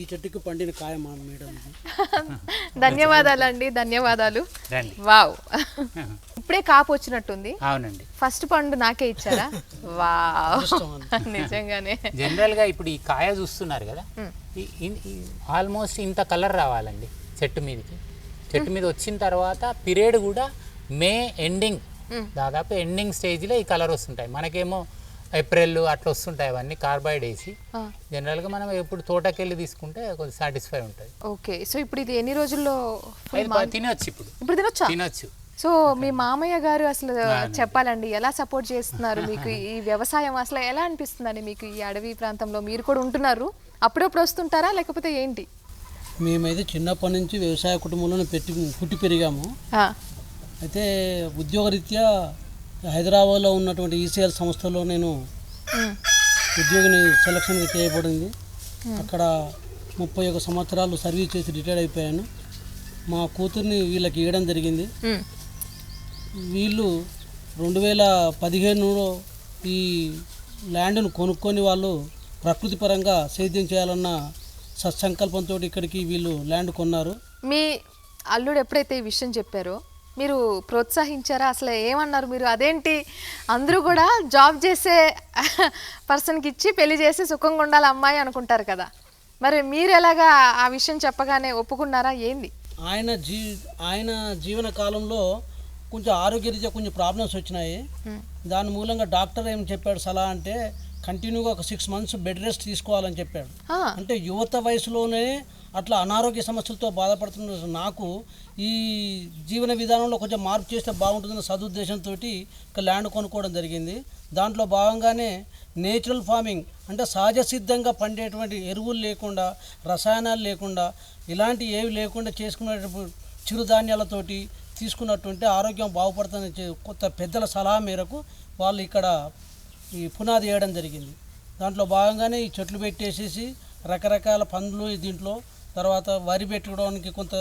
ఈ చెట్టుకు పండిన కాయ మా మేడం. ధన్యవాదాలండి ధన్యవాదాలు. వావ్. ఇప్పుడే కాపు వచ్చినట్టుంది. అవునండి. ఫస్ట్ పండు నాకే ఇచ్చారా? వావ్. నిజంగానే. జనరల్గా ఇప్పుడు ఈ కాయ చూస్తున్నారు కదా ఆల్మోస్ట్ ఇంత కలర్ రావాలండి చెట్టు మీదకి. చెట్టు మీద వచ్చిన తర్వాత పీరియడ్ కూడా మే ఎండింగ్. దాదాపు ఎండింగ్ స్టేజ్లో ఈ కలర్ వస్తుంటాయి. మనకేమో ఏప్రిల్ అట్లా వస్తుంటాయి అవన్నీ కార్బైడ్ వేసి. జనరల్గా మనం ఎప్పుడు తోటకెళ్ళి తీసుకుంటే కొంచెం సాటిస్ఫై ఉంటుంది. ఓకే సో ఇప్పుడు ఇది ఎన్ని రోజుల్లో తినొచ్చు ఇప్పుడు. ఇప్పుడు తినొచ్చా? తినొచ్చు. సో మీ మామయ్య గారు అసలు చెప్పాలండి ఎలా సపోర్ట్ చేస్తున్నారు మీకు ఈ వ్యవసాయం? అసలు ఎలా అనిపిస్తుందండి మీకు ఈ అడవి ప్రాంతంలో? మీరు కూడా ఉంటున్నారు. అప్పుడప్పుడు వస్తుంటారా? లేకపోతే ఏంటి? మేమైతే చిన్నప్పటి నుంచి వ్యవసాయ కుటుంబంలోనే పెట్టి పుట్టి పెరిగాము. అయితే ఉద్యోగరీత్యా హైదరాబాద్లో ఉన్నటువంటి ఈసీఎల్ సంస్థలో నేను ఉద్యోగిని సెలక్షన్ చేయబడింది. అక్కడ ముప్పై ఒక సంవత్సరాలు సర్వీస్ చేసి రిటైర్ అయిపోయాను. మా కూతుర్ని వీళ్ళకి ఇవ్వడం జరిగింది. వీళ్ళు రెండు వేల పదిహేనులో ఈ ల్యాండ్ను కొనుక్కొని వాళ్ళు ప్రకృతి పరంగా సేద్యం చేయాలన్న సత్సంకల్పంతో ఇక్కడికి వీళ్ళు ల్యాండ్ కొన్నారు. మీ అల్లుడు ఎప్పుడైతే ఈ విషయం చెప్పారో మీరు ప్రోత్సహించారా? అసలు ఏమన్నారు మీరు? అదేంటి? అందరూ కూడా జాబ్ చేసే పర్సన్కి ఇచ్చి పెళ్ళి చేసి సుఖంగా ఉండాలి అమ్మాయి అనుకుంటారు కదా. మరి మీరు ఎలాగా ఆ విషయం చెప్పగానే ఒప్పుకున్నారా? ఏంది? ఆయన జీ ఆయన జీవన కాలంలో కొంచెం ఆరోగ్యరీత్యా కొంచెం ప్రాబ్లమ్స్ వచ్చినాయి. దాని మూలంగా డాక్టర్ ఏం చెప్పాడు? సలహా అంటే కంటిన్యూగా ఒక సిక్స్ మంత్స్ బెడ్ రెస్ట్ తీసుకోవాలని చెప్పాడు. అంటే యువత వయసులోనే అట్లా అనారోగ్య సమస్యలతో బాధపడుతున్న నాకు ఈ జీవన విధానంలో కొంచెం మార్పు చేస్తే బాగుంటుందన్న సదుద్దేశంతో ఇక ల్యాండ్ కొనుక్కోవడం జరిగింది. దాంట్లో భాగంగానే నేచురల్ ఫార్మింగ్ అంటే సహజ సిద్ధంగా పండేటువంటి ఎరువులు లేకుండా రసాయనాలు లేకుండా ఇలాంటి ఏవి లేకుండా చేసుకునేటప్పుడు చిరుధాన్యాలతోటి తీసుకున్నటువంటి ఆరోగ్యం బాగుపడుతుందని చె- కొత్త పెద్దల సలహా మేరకు వాళ్ళు ఇక్కడ ఈ పునాది వేయడం జరిగింది. దాంట్లో భాగంగానే ఈ చెట్లు పెట్టేసేసి రకరకాల పండ్లు దీంట్లో తర్వాత వరి పెట్టుకోవడానికి కొంత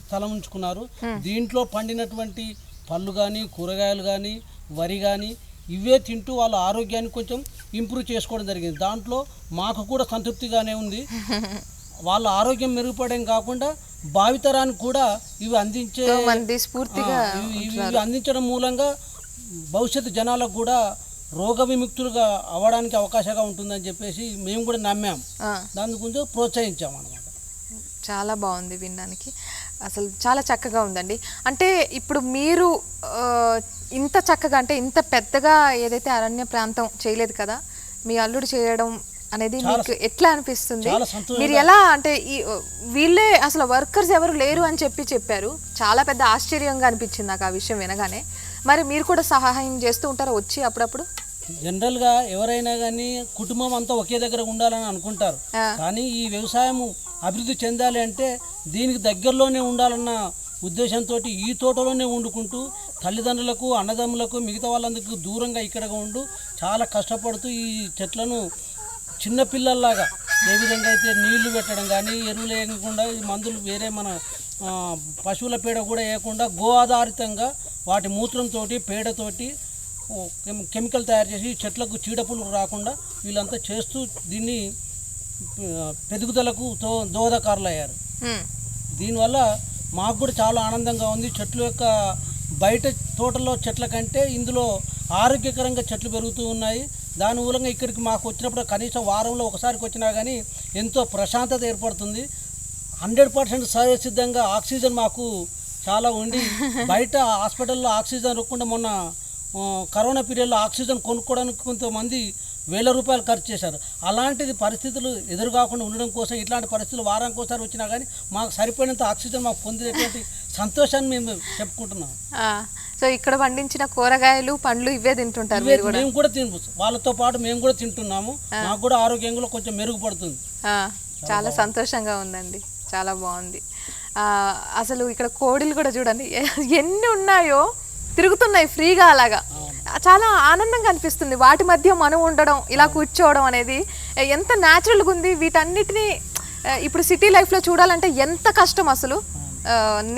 స్థలం ఉంచుకున్నారు. దీంట్లో పండినటువంటి పళ్ళు కానీ కూరగాయలు కానీ వరి కానీ ఇవే తింటూ వాళ్ళ ఆరోగ్యాన్ని కొంచెం ఇంప్రూవ్ చేసుకోవడం జరిగింది. దాంట్లో మాకు కూడా సంతృప్తిగానే ఉంది. వాళ్ళ ఆరోగ్యం మెరుగుపడడం కాకుండా భావితరానికి కూడా ఇవి అందించే ఇవి అందించడం మూలంగా భవిష్యత్తు జనాలకు కూడా రోగ విముక్తులుగా అవ్వడానికి అవకాశంగా ఉంటుందని చెప్పేసి మేము కూడా నమ్మాం. దాని గురించి ప్రోత్సహించాం అనమాట చాలా బాగుంది వినడానికి. అసలు చాలా చక్కగా ఉందండి. అంటే ఇప్పుడు మీరు ఇంత చక్కగా అంటే ఇంత పెద్దగా ఏదైతే అరణ్య ప్రాంతం చేయలేదు కదా మీ అల్లుడు చేయడం అనేది మీకు ఎట్లా అనిపిస్తుంది? మీరు ఎలా అంటే ఈ వీళ్ళే అసలు వర్కర్స్ ఎవరు లేరు అని చెప్పి చెప్పారు. చాలా పెద్ద ఆశ్చర్యంగా అనిపించింది నాకు ఆ విషయం వినగానే. మరి మీరు కూడా సహాయం చేస్తూ ఉంటారా వచ్చి అప్పుడప్పుడు? జనరల్గా ఎవరైనా కానీ కుటుంబం అంతా ఒకే దగ్గర ఉండాలని అనుకుంటారు. కానీ ఈ వ్యవసాయం అభివృద్ధి చెందాలి అంటే దీనికి దగ్గరలోనే ఉండాలన్న ఉద్దేశంతో ఈ తోటలోనే వండుకుంటూ తల్లిదండ్రులకు అన్నదమ్ములకు మిగతా వాళ్ళందరికీ దూరంగా ఇక్కడ ఉంటూ చాలా కష్టపడుతూ ఈ చెట్లను చిన్నపిల్లల్లాగా ఏ విధంగా అయితే నీళ్ళు పెట్టడం కానీ ఎరువులు వేయకుండా ఈ మందులు వేరే మన పశువుల పేడ కూడా వేయకుండా గో ఆధారితంగా వాటి మూత్రంతో పేడతోటి కెమికల్ తయారు చేసి చెట్లకు చీడపురుగులు రాకుండా వీళ్ళంతా చేస్తూ దీన్ని పెరుగుదలకు దో దోహదకారులు అయ్యారు. దీనివల్ల మాకు కూడా చాలా ఆనందంగా ఉంది. చెట్ల యొక్క బయట తోటలో చెట్ల కంటే ఇందులో ఆరోగ్యకరంగా చెట్లు పెరుగుతూ ఉన్నాయి. దాని మూలంగా ఇక్కడికి మాకు వచ్చినప్పుడు కనీసం వారంలో ఒకసారికి వచ్చినా కానీ ఎంతో ప్రశాంతత ఏర్పడుతుంది. హండ్రెడ్ పర్సెంట్ సహజసిద్ధంగా ఆక్సిజన్ మాకు చాలా ఉండి బయట హాస్పిటల్లో ఆక్సిజన్ రొక్కకుండా మొన్న కరోనా పీరియడ్లో ఆక్సిజన్ కొనుక్కోవడానికి కొంతమంది వేల రూపాయలు ఖర్చు చేశారు. అలాంటిది పరిస్థితులు ఎదురుకాకుండా ఉండడం కోసం ఇట్లాంటి పరిస్థితులు వారానికి ఒకసారి వచ్చినా కానీ మాకు సరిపోయినంత ఆక్సిజన్ మాకు పొందేటువంటి సంతోషాన్ని మేము చెప్పుకుంటున్నాం. సో ఇక్కడ పండించిన కూరగాయలు పండ్లు ఇవే తింటుంటారు కూడా? మేము కూడా తిన వాళ్ళతో పాటు మేము కూడా తింటున్నాము. మాకు కూడా ఆరోగ్యంగా కొంచెం మెరుగుపడుతుంది. చాలా సంతోషంగా ఉందండి. చాలా బాగుంది. అసలు ఇక్కడ కోడిలు కూడా చూడండి. ఎన్ని ఉన్నాయో తిరుగుతున్నాయి ఫ్రీగా అలాగా. చాలా ఆనందంగా అనిపిస్తుంది. వాటి మధ్య మనం ఉండడం ఇలా కూర్చోవడం అనేది ఎంత న్యాచురల్గా ఉంది. వీటన్నిటిని ఇప్పుడు సిటీ లైఫ్లో చూడాలంటే ఎంత కష్టం అసలు.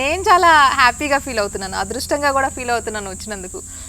నేను చాలా హ్యాపీగా ఫీల్ అవుతున్నాను. అదృష్టంగా కూడా ఫీల్ అవుతున్నాను వచ్చినందుకు.